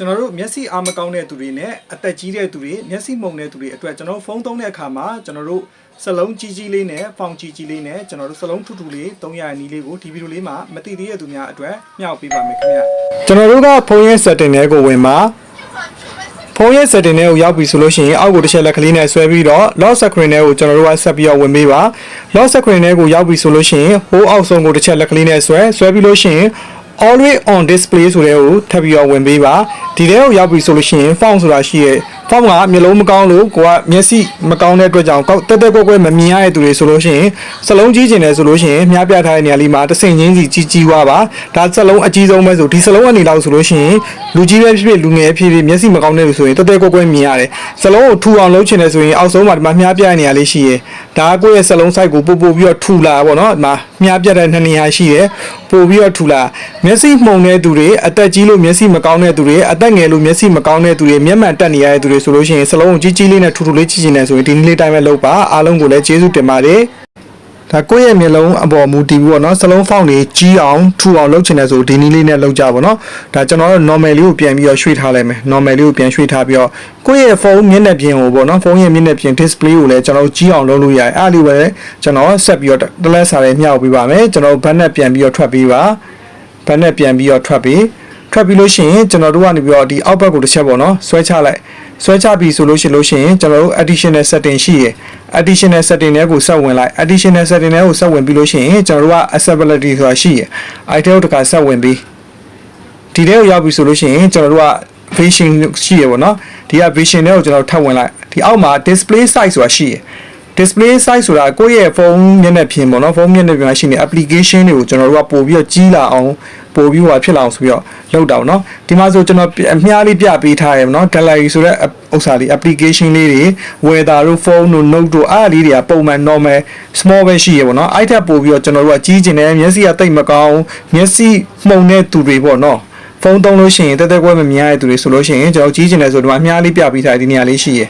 ကျွန်တော်တို့မျက်စိအားမကောင်းတဲ့သူတွေနဲ့အသက်ကြီးတဲ့သူတွေမျက်စိမှုန်တဲ့သူတွေအတွက်ကျွန်တော်တို့ဖုန်းသုံးတဲ့အခါမှာကျွန်တော်တို့စလုံးကြီးကြီးလေးနဲ့ဖောင်ကြီးကြီးလေးနဲ့ကျွန်တော်တို့စလုံးထူထူလေး300နီးလေးကိုဒီဗီဒီယိုလေးမှာမသိသေးတဲ့သူများအတွက်မျှဝေပေးပါမယ်ခင်ဗျကျွန်တော်တို့ကဖုန်းရဲ့ setting တွေကိုဝင်မှာဖုန်းရဲ့ setting တွေကိုရောက်ပြီဆိုလို့ရှိရင်အောက်ကိုတစ်ချက်လက်ကလေးနဲ့ဆွဲပြီးတော့ lock screen တွေကိုကျွန်တော်တို့ကဆက်ပြီးတော့ဝင်ပေးပါ lock screen တွေကိုရောက်ပြီဆိုလို့ရှိရင်ဟိုးအောက်ဆုံးကိုတစ်ချက်လက်ကလေးနဲ့ဆွဲဆွဲပြီးလို့ရှိရင် always on display ဆိုတဲ့ကိုထပ်ပြီးတော့ဝင်ပေးပါဒီထဲကိုရောက်ပြီဆိုလို့ရှိရင် font ဆိုတာရှိရဲ့ font ကမျိုးလုံးမကောင်းလို့ကိုကမျက်စိမကောင်းတဲ့အတွက်ကြောင့်ကောက်တက်တက်ကွက်ကွက်မမြင်ရတဲ့သူတွေဆိုလို့ရှိရင်စလုံးကြီးကျင်တယ်ဆိုလို့ရှိရင်မြားပြထားတဲ့နေရာလေးမှာတစ်စိမ်ချင်းစီကြီးကြီးွားပါဒါစလုံးအကြီးဆုံးပဲဆိုဒီစလုံးအနေလောက်ဆိုလို့ရှိရင်လူကြီးပဲဖြစ်ဖြစ်လူငယ်ဖြစ်ဖြစ်မျက်စိမကောင်းတဲ့လူဆိုရင်တက်တက်ကွက်ကွက်မြင်ရတယ်စလုံးကိုထူအောင်လုပ်ချင်တယ်ဆိုရင်အောက်ဆုံးမှာဒီမှာမြားပြတဲ့နေရာလေးရှိရဲ့ဒါကကိုယ့်ရဲ့စလုံး site ကိုပို့ပို့ပြီးတော့ထူလာပါတော့ဒီမှာမြားပြတဲ့နှစ်နေရာရှိရဲ့ပို့ပြီးတော့ထူလာမျက်စိမှုန်တဲ့သူတွေအသက်ကြီးလို့မျက်စိမကောင်းတဲ့သူတွေအသက်ငယ်လို့မျက်စိမကောင်းတဲ့သူတွေမျက်မှန်တက်နေရတဲ့သူတွေဆိုလို့ရှိရင်စလုံးကြီးကြီးလေးနဲ့ထူထူလေးကြီးကြီးနဲ့ဆိုရင်ဒီနေ့လေးတိုင်းပဲလုပ်ပါအားလုံးကိုလည်းကျေးဇူးတင်ပါတယ်ဒါကိုယ့်ရဲ့မျက်လုံးအပေါ်မူတည်ပြီးပေါ့နော်စလုံးဖောင်းတွေကြီးအောင်ထူအောင်လုပ်ချင်တယ်ဆိုဒီနည်းလေးနဲ့လုပ်ကြပါတော့ဒါကျွန်တော်တို့ normal လေးကိုပြန်ပြီးတော့ရွှေ့ထားလိုက်မယ် normal လေးကိုပြန်ရွှေ့ထားပြီးတော့ကိုယ့်ရဲ့ဖုန်းမျက်နှာပြင်ကိုပေါ့နော်ဖုန်းရဲ့မျက်နှာပြင် display ကိုလည်းကျွန်တော်ကြီးအောင်လုပ်လို့ရတယ်အဲ့ဒီပဲကျွန်တော်ဆက်ပြီးတော့တလက်စာလေးမြှောက်ပေးပါမယ်ကျွန်တော်ဘတ်နဲ့ပြန်ပြီးတော့ထွက်ပေးပါဘတ်နဲ့ပြန်ပြီးတော့ထွက်ပေး ထွက်ပြီးလို့ရှိရင်ကျွန်တော်တို့ကနေပြီးတော့ဒီအောက်ဘက်ကိုတစ်ချက်ပေါ့နော်ဆွဲချလိုက်ဆွဲချပြီဆိုလို့ရှိလို့ရှိရင်ကျွန်တော်တို့ additional setting ရှိရယ် additional setting တွေကိုဆက်ဝင်လိုက် additional setting တွေကိုဆက်ဝင်ပြီးလို့ရှိရင်ကျွန်တော်တို့က accessibility ဆိုတာရှိရယ် item တကဆက်ဝင်ပြီးဒီထဲကိုရောက်ပြီဆိုလို့ရှိရင်ကျွန်တော်တို့က vision ရှိရယ်ပေါ့နော်ဒီက vision တွေကိုကျွန်တော်ထပ်ဝင်လိုက်ဒီအောက်မှာ display size ဆိုတာရှိရယ် display size ဆိုတာကိုယ့်ရဲ့ဖုန်းမျက်နှာပြင်ပေါ့နော်ဖုန်းမျက်နှာပြင်မှာရှိနေ application တွေကိုကျွန်တော်တို့ကပို့ပြီးတော့ကြီးလာအောင် ပို့ပြီးဟိုဖြစ်လာအောင်ဆိုပြီးတော့လောက်တာပေါ့နော်ဒီမှာဆိုကျွန်တော်အမြားလေးပြပေးထားရယ်ပေါ့နော် gallery ဆိုတဲ့ဥစ္စာလေး application လေးတွေ weather တို့ phone တို့ note တို့အားလေးတွေကပုံမှန် normal small ပဲရှိရယ်ပေါ့နော်အဲ့ထက်ပို့ပြီးတော့ကျွန်တော်တို့ကကြီးကျင်တယ်မျက်စိကတိတ်မကောင်းမျက်စိမှုန်တဲ့သူတွေပေါ့နော်ဖုန်းသုံးလို့ရှိရင်တက်တက်ကွဲမမြင်ရတဲ့သူတွေဆိုလို့ရှိရင်ကျွန်တော်ကြီးကျင်တယ်ဆိုတော့အမြားလေးပြပေးထားဒီနေရာလေးရှိရယ်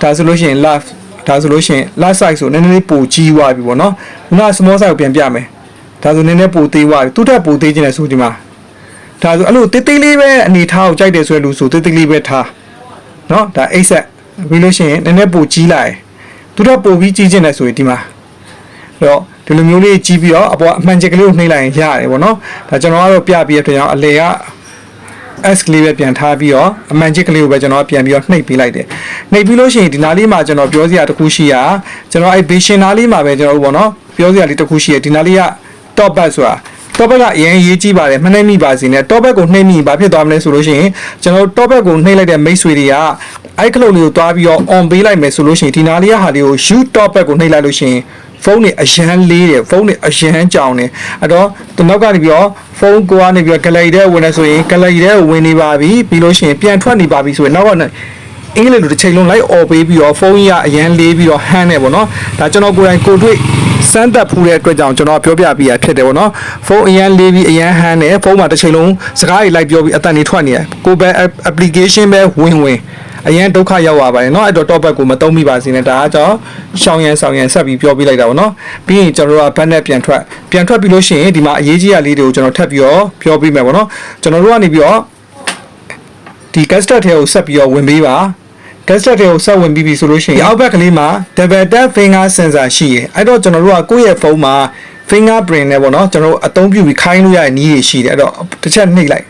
ဒါဆိုလို့ရှိရင် love ဒါဆိုလို့ရှိရင် last size ဆိုနည်းနည်းလေးပိုကြီးသွားပြီပေါ့နော်ခုနက small size ကိုပြန်ပြမယ် ဒါဆိုနည်းနည်းပိုသေးသွားပြီသူ့ထက်ပိုသေးခြင်းလဲဆိုဒီမှာဒါဆိုအဲ့လိုတိတ်တိတ်လေးပဲအနေထားကိုကြိုက်တယ်ဆိုရလို့ဆိုတိတ်တိတ်လေးပဲထားနော်ဒါအိတ်ဆက်ပြီးလို့ရှိရင်နည်းနည်းပိုကြီးလာတယ်သူ့ထက်ပိုပြီးကြီးခြင်းလဲဆိုရင်ဒီမှာအဲ့တော့ဒီလိုမျိုးလေးကြီးပြီးတော့အပေါ်အမှန်ချက်ကလေးကိုနှိမ့်လိုက်ရင်ရတယ်ပေါ့နော်ဒါကျွန်တော်ကတော့ပြပြီးတဲ့အတွက်ကြောင့်အလေက S ကလေးပဲပြန်ထားပြီးတော့အမှန်ချစ်ကလေးကိုပဲကျွန်တော်ပြန်ပြီးတော့နှိပ်ပေးလိုက်တယ်နှိပ်ပြီးလို့ရှိရင်ဒီနားလေးမှာကျွန်တော်ပြောစရာတစ်ခုရှိရကျွန်တော်အဲ့ vision နားလေးမှာပဲကျွန်တော်တို့ပေါ့နော်ပြောစရာလေးတစ်ခုရှိရဒီနားလေးက top back ဆိုတာ top back ကအရင်ရေးကြည့်ပါတယ်မနှိပ်မိပါစေနဲ့ top back ကိုနှိပ်မိဘာဖြစ်သွားမလဲဆိုလို့ရှိရင်ကျွန်တော်တို့ top back ကိုနှိပ်လိုက်တဲ့မိတ်ဆွေတွေကအဲ့ကလုတ်လေးကိုတွားပြီးတော့ on ပေးလိုက်မယ်ဆိုလို့ရှိရင်ဒီနားလေးကဟာလေးကို you top back ကိုနှိပ်လိုက်လို့ရှိရင်ဖုန်းတွေအရန်လေးတယ်ဖုန်းတွေအရန်ကြောင်တယ်အဲ့တော့ဒီနောက်ကနေပြီးတော့ဖုန်းကိုကနေပြီးတော့ gallery ထဲဝင်နေဆိုရင် gallery ထဲကိုဝင်နေပါပြီပြီးလို့ရှိရင်ပြန်ထွက်နေပါပြီဆိုရင်နောက်ကအင်္ဂလိပ်လိုတစ်ချိန်လုံးလိုက်អော်ပေးပြီးတော့ဖုန်းကြီးကအရန်လေးပြီးတော့ဟန်းနေပေါ့နော်ဒါကျွန်တော်ကိုယ်တိုင်ကိုယ်တွေ့ စမ်းသပ်ဖူးတဲ့အတွက်ကြောင့်ကျွန်တော်ပြောပြပြရဖြစ်တယ်ပေါ့နော်ဖုန်းအရန်လေးပြီးအရန်ဟန်းနေဖုန်းမှာတစ်ချိန်လုံးစကားတွေလိုက်ပြောပြီးအတန်တွေထွက်နေတယ်ကိုယ်ပဲ application ပဲဝင်ဝင်အရင်ဒုက္ခရောက်ရပါတယ်เนาะအဲ့တော့ top back ကိုမသုံးမိပါစေနဲ့ဒါကကြောင့်ရှောင်းရန်ဆောင်ရန်ဆက်ပြီးပြောပြလိုက်တာပေါ့เนาะပြီးရင်ကျွန်တော်တို့ကဘတ်နဲ့ပြန်ထွက်ပြန်ထွက်ပြီးလို့ရှိရင်ဒီမှာအရေးကြီးရလေးတွေကိုကျွန်တော်ထပ်ပြီးတော့ပြောပြမယ်ပေါ့เนาะကျွန်တော်တို့ကနေပြီးတော့ဒီ custard ထဲကိုဆက်ပြီးတော့ဝင်ပေးပါ gas jet တွေကိုဆက်ဝင်ပြီးပြီဆိုလို့ရှိရင်အောက်ဘက်ကလေးမှာ double tap finger sensor ရှိရယ်အဲ့တော့ကျွန်တော်တို့ကကိုယ့်ရဲ့ဖုန်းမှာ fingerprint နဲ့ပေါ့နော်ကျွန်တော်တို့အသုံးပြုပြီးခိုင်းလို့ရတဲ့နည်းတွေရှိတယ်အဲ့တော့တစ်ချက်နှိပ်လိုက်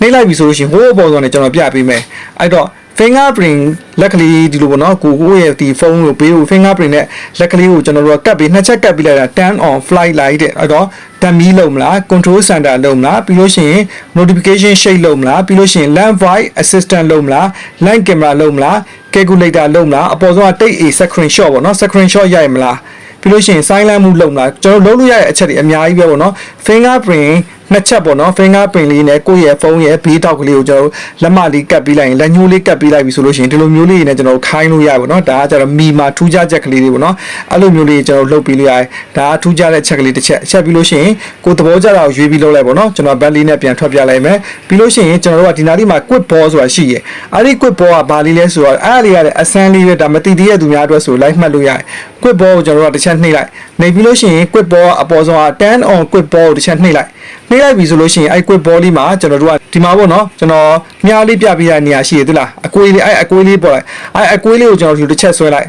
နှိပ်လိုက်ပြီဆိုလို့ရှိရင်ဟိုးအပေါ်ဆုံးနဲ့ကျွန်တော်ပြပေးမယ်အဲ့တော့ fingerprint လက်ကလေးဒီလိုပေါ့နော်ကိုကိုရဲ့ဒီဖုန်းကိုပေးဖို့ fingerprint နဲ့လက်ကလေးကိုကျွန်တော်တို့ကကတ်ပြီးနှစ်ချက်ကတ်ပြီးလိုက်တာ turn on flight light တဲ့အဲ့တော့ဓာတ်မီးလုံးမလား control center လုံးမလားပြီးလို့ရှိရင် notification shade လုံးမလားပြီးလို့ရှိရင် lamp voice assistant လုံးမလား line camera လုံးမလား calculator လုံးမလားအပေါ်ဆုံးကတိတ် a screenshot ပေါ့နော် screenshot ရိုက်မလားပြီးလို့ရှိရင် silent မှုလုပ်မလားကျွန်တော်လုံးလို့ရတဲ့အချက်တွေအများကြီးပဲပေါ့နော် fingerprint နှစ်ချက်ပေါ့နော် fingerprint လေးနဲ့ကိုယ့်ရဲ့ဖုန်းရဲ့ဘေးတောက်ကလေးကိုကျွန်တော်လက်မလေးကပ်ပြီးလိုက်ရင်လက်ညှိုးလေးကပ်ပြီးလိုက်ပြီဆိုလို့ရှိရင်ဒီလိုမျိုးလေးနဲ့ကျွန်တော်ခိုင်းလို့ရပါပေါ့နော်ဒါကကျတော့မီမာထူးခြားချက်ကလေးတွေပေါ့နော်အဲ့လိုမျိုးလေးကျွန်တော်လှုပ်ပြီးလို့ရတယ်ဒါကထူးခြားတဲ့ချက်ကလေးတစ်ချက်ချက်ပြီးလို့ရှိရင်ကိုသဘောကျတာကိုရွေးပြီးလုပ်လိုက်ပေါ့နော်ကျွန်တော်ဘက်လေးနဲ့ပြန်ထွက်ပြလိုက်မယ်ပြီးလို့ရှိရင်ကျွန်တော်တို့ကဒီနားလေးမှာ quick ball ဆိုတာရှိရဲ့အဲ့ဒီ quick ball ကဘာလေးလဲဆိုတော့အဲ့ဒါလေးရတဲ့အဆန်းလေးပဲဒါမတိတည်တဲ့သူများအတွက်ဆိုလိုက်မှတ်လို့ရတယ် quick ball ကိုကျွန်တော်တို့ကတစ်ချက်နှိပ်လိုက်နှိပ်ပြီးလို့ရှိရင် quick ball ကအပေါ်ဆုံးက10 on quick ball ကိုတစ်ချက်နှိပ်လိုက် နှိမ့်လိုက်ပြီဆိုလို့ရှိရင်အဲ့ quick ball လေးမှာကျွန်တော်တို့ကဒီမှာပေါ့နော်ကျွန်တော်မြားလေးပြပြရတဲ့နေရာရှိရသလားအကွေးလေးအဲ့အကွေးလေးပေါ်လိုက်အဲ့အကွေးလေးကိုကျွန်တော်ဒီလိုတစ်ချက်ဆွဲလိုက်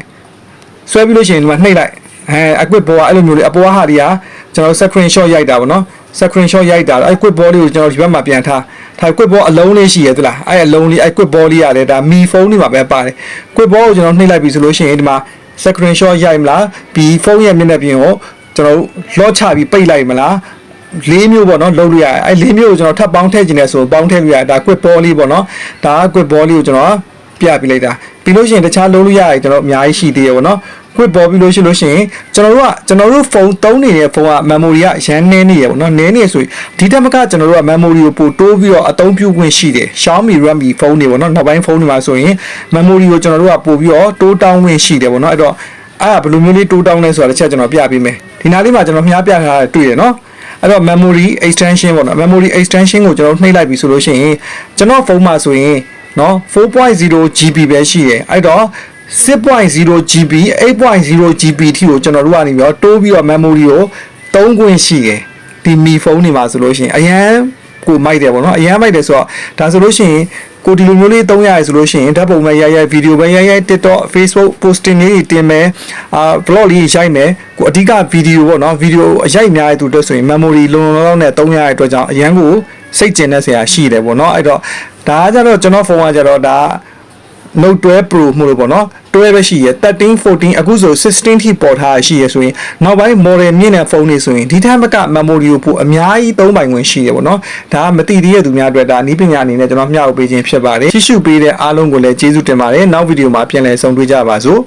ဆွဲပြီးလို့ရှိရင်ဒီမှာနှိမ့်လိုက်အဲအကွေ့ဘောကအဲ့လိုမျိုးလေးအပေါ်ကဟာတွေကကျွန်တော် screen shot ရိုက်တာပေါ့နော် screen shot ရိုက်တာအဲ့ quick ball လေးကိုကျွန်တော်ဒီဘက်မှာပြန်ထားထား quick ball အလုံးလေးရှိရသလားအဲ့အလုံးလေးအဲ့ quick ball လေးရတယ်ဒါမီဖုန်းလေးမှာပဲပါတယ် quick ball ကိုကျွန်တော်နှိမ့်လိုက်ပြီဆိုလို့ရှိရင်ဒီမှာ screen shot ရိုက်မလားပြီးဖုန်းရဲ့မျက်နှာပြင်ကိုကျွန်တော်လော့ချပြီးပိတ်လိုက်မလား လေးမျိုးပေါ့နော်လုံးလို့ရတယ်အဲလေးမျိုးကိုကျွန်တော်ထပ်ပေါင်းထည့်ခြင်းနဲ့ဆိုပေါင်းထည့်လို့ရတယ်ဒါ quick ball လေးပေါ့နော်ဒါက quick ball လေးကိုကျွန်တော်ပြပြလိုက်တာပြီးလို့ရှိရင်တခြားလုံးလို့ရတယ်ကျွန်တော်အများကြီးရှိသေးရပေါ့နော် quick ball ပြီးလို့ရှိလို့ရှိရင်ကျွန်တော်တို့ကကျွန်တော်တို့ဖုန်းသုံးနေတဲ့ဖုန်းက memory ကအရန်နည်းနေရပေါ့နော်နည်းနေဆိုရင်ဒီတက်မကကျွန်တော်တို့က memory ကိုပို့တိုးပြီးတော့အသုံးပြုခွင့်ရှိတယ် Xiaomi Redmi ဖုန်းတွေပေါ့နော်နောက်ပိုင်းဖုန်းတွေမှာဆိုရင် memory ကိုကျွန်တော်တို့ကပို့ပြီးတော့တိုးတောင်းခွင့်ရှိတယ်ပေါ့နော်အဲ့တော့အဲ့ဒါဘယ်လိုမျိုးလေးတိုးတောင်းလဲဆိုတာတစ်ချက်ကျွန်တော်ပြပေးမယ်ဒီနားလေးမှာကျွန်တော်မြားပြထားတာတွေ့ရနော် အဲ့တော့ memory extension ပေါ့နော် memory extension ကိုကျွန်တော်နှိပ်လိုက်ပြီဆိုလို့ရှိရင်ကျွန်တော်ဖုန်းမှာဆိုရင်နော်4.0 GB ပဲရှိတယ်အဲ့တော့6.0 GB 8.0 GB ထိကိုကျွန်တော်တို့ကနေပြီးတော့တိုးပြီးတော့ memory ကိုသုံးခွင့်ရှိတယ်ဒီမီဖုန်းတွေမှာဆိုလို့ရှိရင်အရန်ကိုမိုက်တယ်ပေါ့နော်အရန်မိုက်တယ်ဆိုတော့ဒါဆိုလို့ရှိရင် ကိုဒီလိုမျိုးလေးသုံးရရဆိုလို့ရှိရင်ဓာတ်ပုံပဲရိုက်ရိုက်ဗီဒီယိုပဲရိုက်ရိုက် TikTok Facebook posting လေးတွေတင်မယ်အာ vlog လေးရိုက်မယ်ကိုအဓိကဗီဒီယိုပေါ့နော်ဗီဒီယိုအရိုက်များတဲ့သူတို့ဆိုရင် memory လုံလုံလောက်နဲ့သုံးရတဲ့အတွက်ကြောင့်အရန်ကိုစိတ်ကျင်တဲ့ဆရာရှိတယ်ပေါ့နော်အဲ့တော့ဒါကကြတော့ကျွန်တော်ဖုန်းကကြတော့ဒါ Note 12 Pro မှုလို့ပေါ့နော်12ပဲရှိရ13 14အခုဆို16ထိပေါ်ထားရှိရဆိုရင်နောက်ပိုင်း model မြင့်တဲ့ဖုန်းတွေဆိုရင်ဒီထက်မက memory ကိုပိုအများကြီးသုံးပိုင်ခွင့်ရှိရပေါ့နော်ဒါကမတိသေးတဲ့သူများအတွက်ဒါအနည်းပညာအနေနဲ့ကျွန်တော်မျှဝေပေးခြင်းဖြစ်ပါတယ်ကြည့်ရှုပေးတဲ့အားလုံးကိုလည်းကျေးဇူးတင်ပါတယ်နောက်ဗီဒီယိုမှာပြန်လည်ဆုံတွေ့ကြပါစို့